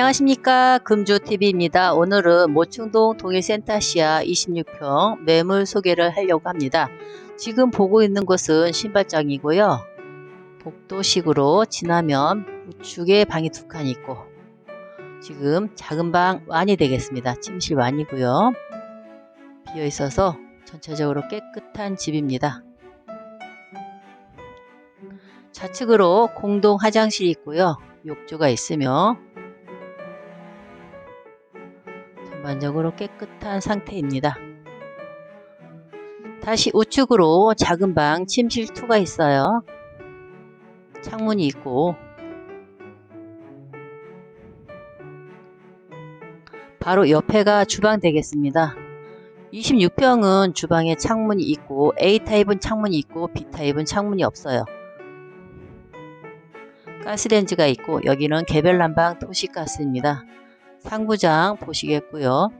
안녕하십니까 금주TV입니다. 오늘은 모충동 동일센터시아 26평 매물 소개를 하려고 합니다. 지금 보고 있는 곳은 신발장이고요. 복도식으로 지나면 우측에 방이 두 칸 있고 지금 작은 방 완이 되겠습니다. 침실 완이고요. 비어 있어서 전체적으로 깨끗한 집입니다. 좌측으로 공동 화장실이 있고요. 욕조가 있으며 전반적으로 깨끗한 상태입니다. 다시 우측으로 작은 방 침실 2가 있어요. 창문이 있고 바로 옆에가 주방 되겠습니다. 26평은 주방에 창문이 있고 A타입은 창문이 있고 B타입은 창문이 없어요. 가스렌지가 있고 여기는 개별 난방 도시가스입니다. 상부장 보시겠고요.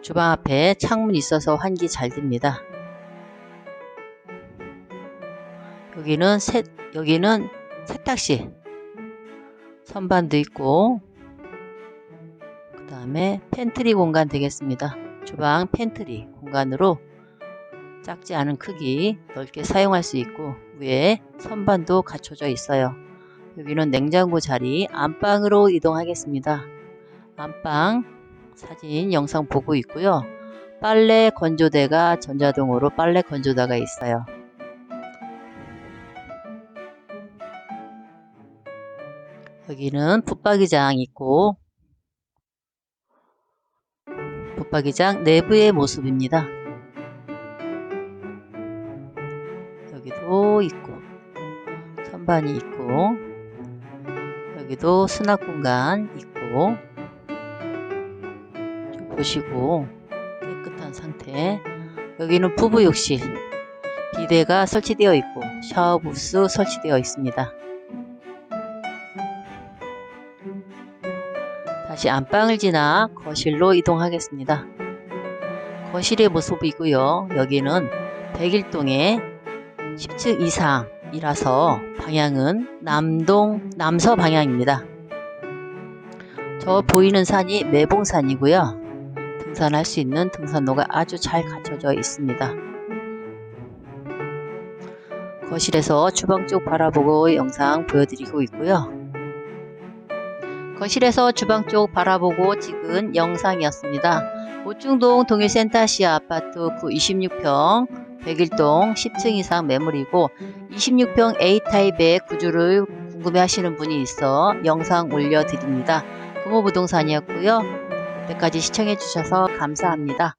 주방 앞에 창문 있어서 환기 잘 됩니다. 여기는 세, 여기는 세탁실 선반도 있고 그 다음에 팬트리 공간 되겠습니다. 주방 팬트리 공간으로 작지 않은 크기 넓게 사용할 수 있고 위에 선반도 갖춰져 있어요. 여기는 냉장고 자리 안방으로 이동하겠습니다. 안방 사진 영상 보고 있고요. 빨래 건조대가 전자동으로 빨래 건조대가 있어요. 여기는 붙박이장 있고 붙박이장 내부의 모습입니다. 여기도 있고 선반이 있고 여기도 수납 공간 있고 좀 보시고 깨끗한 상태 여기는 부부 욕실 비데가 설치되어 있고 샤워 부스 설치되어 있습니다. 다시 안방을 지나 거실로 이동하겠습니다. 거실의 모습이고요. 여기는 백일동의 10층 이상이라서 방향은 남동 남서 방향입니다. 저 보이는 산이 매봉산이고요. 등산할 수 있는 등산로가 아주 잘 갖춰져 있습니다. 거실에서 주방 쪽 바라보고 영상 보여드리고 있고요. 거실에서 주방 쪽 바라보고 찍은 영상이었습니다. 모충동 동일센터 시아 아파트 9 26 평 101동 10층 이상 매물이고 26평 A타입의 구조를 궁금해 하시는 분이 있어 영상 올려드립니다. 금호부동산이었고요. 여기까지 시청해 주셔서 감사합니다.